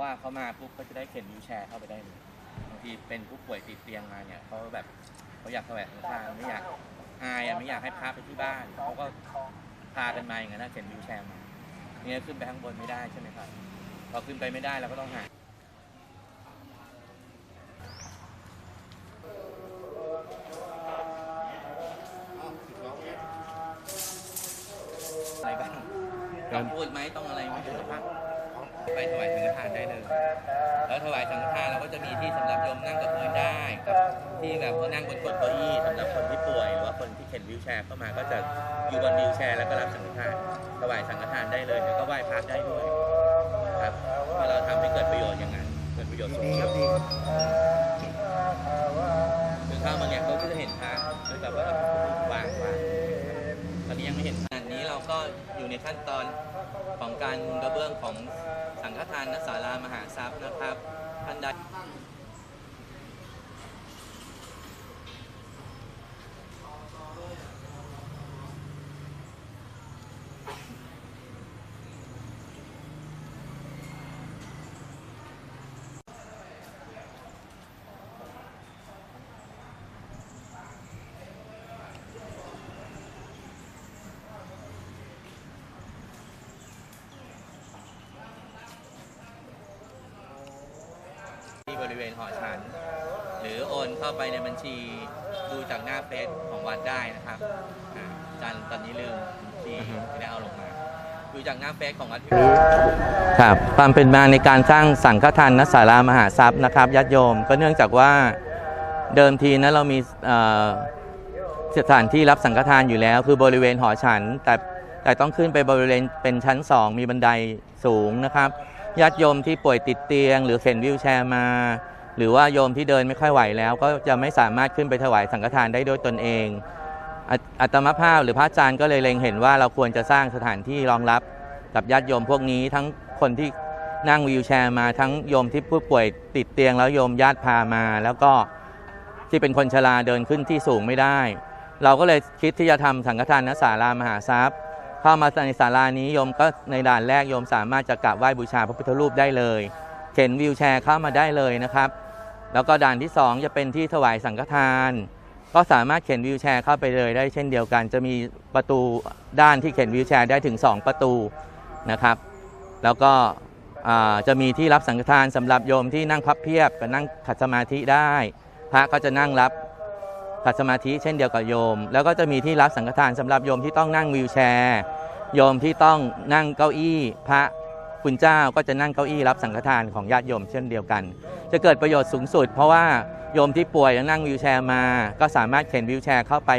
ว่าเขามาปุ๊บเขาจะได้เข็นวิวแชร์เข้าไปได้เลยบางทีเป็นผู้ป่วยติดเตียงมาเนี่ยเขาแบบเขาอยากแสวงทางไม่อยากอายอะไม่อยากให้พาไปที่บ้านเขาก็พากันมาอย่างนั้นนะเข็นวิวแชร์มาเนี่ยขึ้นไปข้างบนไม่ได้ใช่ไหมครับพอขึ้นไปไม่ได้เราก็ต้องหาอะไรบ้างต้องพูดไหมต้องอะไรไหมครับไปถวายสังฆ ทานได้เลย แล้วถวายสังฆทานเราก็จะมีที่สำหรับโยมนั่งกับพื้นได้กับที่แบบว่านั่งบนกดเก้าอี้สำหรับคนที่ป่วย หรือว่าคนที่เข็นวิวแชร์เข้ามาก็จะอยู่บนวิวแชร์แล้วก็รับสังฆทานถวายสังฆทานได้เลยแล้วก็ไหว้พระได้ด้วยครับเพราะเราทำให้เกิดประโยชน์อย่างนั้นเกิดประโยชน์สูงดีคสุรับดคือเข้ามาเนี่ยเขาก็จะเห็นพระคือแบบว่าวางวางตอนนี้ยังไม่เห็นขนาดนี้เราก็อยู่ในขั้นตอนของการกระเบื้องของ สังฆทานนศาลามหาทรัพย์นะครับท่านใด ริเวณหอฉัน หรือโอนเข้าไปในบัญชีดูจากหน้าเฟซของวัดได้นะครับอ่าอาจารย์ตอนนี้ลืมบัญชีไม่ได้เอาลงมา ดูจากหน้าเฟซของวัดครับความเป็นมาในการสร้างสังฆทานนสารามหาทรัพย์นะครับญาติโยมก็เนื่องจากว่าเดิมทีนั้นเรามีเอ่อสถานที่รับสังฆทานอยู่แล้ว คือบริเวณหอฉัน แต่แต่ต้องขึ้นไปบริเวณเป็นชั้น2มีบันไดสูงนะครับ ญาติโยมที่ป่วยติดเตียง หรือเข็นวิวแชร์มา หรือว่าโยมที่เดินไม่ค่อยไหวแล้ว ก็จะไม่สามารถขึ้นไปถวายสังฆทานได้ด้วยตนเองอัตมภาพหรือพระอาจารย์ก็เลยเล็งเห็นว่าเราควรจะสร้างสถานที่รองรับกับญาติโยมพวกนี้ทั้งคนที่นั่งวิวแชร์มาทั้งโยมที่ผู้ป่วยติดเตียงแล้วโยมญาติพามา แล้วก็ที่เป็นคนชราเดินขึ้นที่สูงไม่ได้ เราก็เลยคิดที่จะทำสังฆทานนสารามหาทรัพย์ เข้ามาในศาลานี้โยมก็ในด่านแรกโยมสามารถจะกราบไหว้บูชาพระพุทธรูปได้เลย เข็นวิวแชร์เข้ามาได้เลยนะครับ แล้วก็ด่านที่ 2 จะเป็นที่ถวายสังฆทาน ก็สามารถเข็นวิวแชร์เข้าไปเลยได้เช่นเดียวกัน จะมีประตูด้านที่เข็นวิวแชร์ได้ถึง 2 ประตูนะครับ แล้วก็จะมีที่รับสังฆทานสำหรับโยมที่นั่งพับเพียบกับนั่งขัดสมาธิได้ พระก็จะนั่งรับ ขัดสมาธิเช่นเดียวกับโยม แล้วก็จะมีที่รับสังฆทานสำหรับโยมที่ต้องนั่งวิวแชร์ โยมที่ต้องนั่งเก้าอี้ พระคุณเจ้าก็จะนั่งเก้าอี้รับสังฆทานของญาติโยมเช่นเดียวกัน จะเกิดประโยชน์สูงสุด เพราะว่าโยมที่ป่วยแล้วนั่งวิวแชร์มา ก็สามารถเข็นวิวแชร์เข้าไป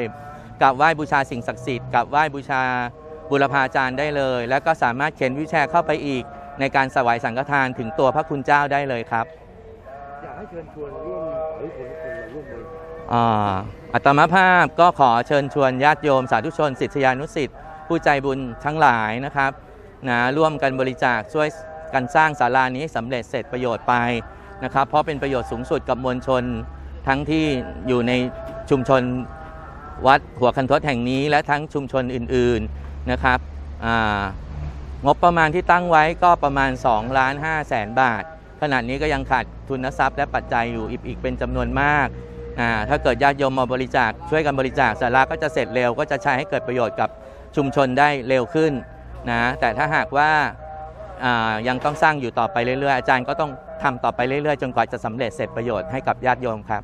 กราบไหว้บูชาสิ่งศักดิ์สิทธิ์กราบไหว้บูชาบุรพาจารย์ได้เลย แล้วก็สามารถเข็นวิวแชร์เข้าไปอีก ในการสวายสังฆทานถึงตัวพระคุณเจ้าได้เลยครับ อยากให้เชิญชวนร่วมหรือคน อัตมาภาพก็ขอเชิญชวนญาติโยมสาธุชนศิษยานุศิษย์ผู้ใจบุญทั้งหลายนะครับนะร่วมกันบริจาคช่วยกันสร้างศาลานี้ให้สำเร็จเสร็จประโยชน์ไปนะครับ เพราะเป็นประโยชน์สูงสุดกับมวลชน ทั้งที่อยู่ในชุมชนวัดหัวคันทศแห่งนี้ และทั้งชุมชนอื่นๆนะครับงบประมาณที่ตั้งไว้ก็ประมาณ2ล้าน5แสนบาท ขณะนี้ก็ยังขาดทุนทรัพย์และปัจจัยอยู่อีกเป็นจำนวนมาก อ่าถ้าเกิดญาติโยมมาบริจาคช่วยกันบริจาคสาระก็จะเสร็จเร็วก็จะใช้ให้เกิดประโยชน์กับชุมชนได้เร็วขึ้นนะแต่ถ้าหากว่าอ่ายังต้องสร้างอยู่ต่อไปเรื่อยๆ อาจารย์ก็ต้องทำต่อไปเรื่อยๆ จนกว่าจะสำเร็จเสร็จประโยชน์ให้กับญาติโยมครับ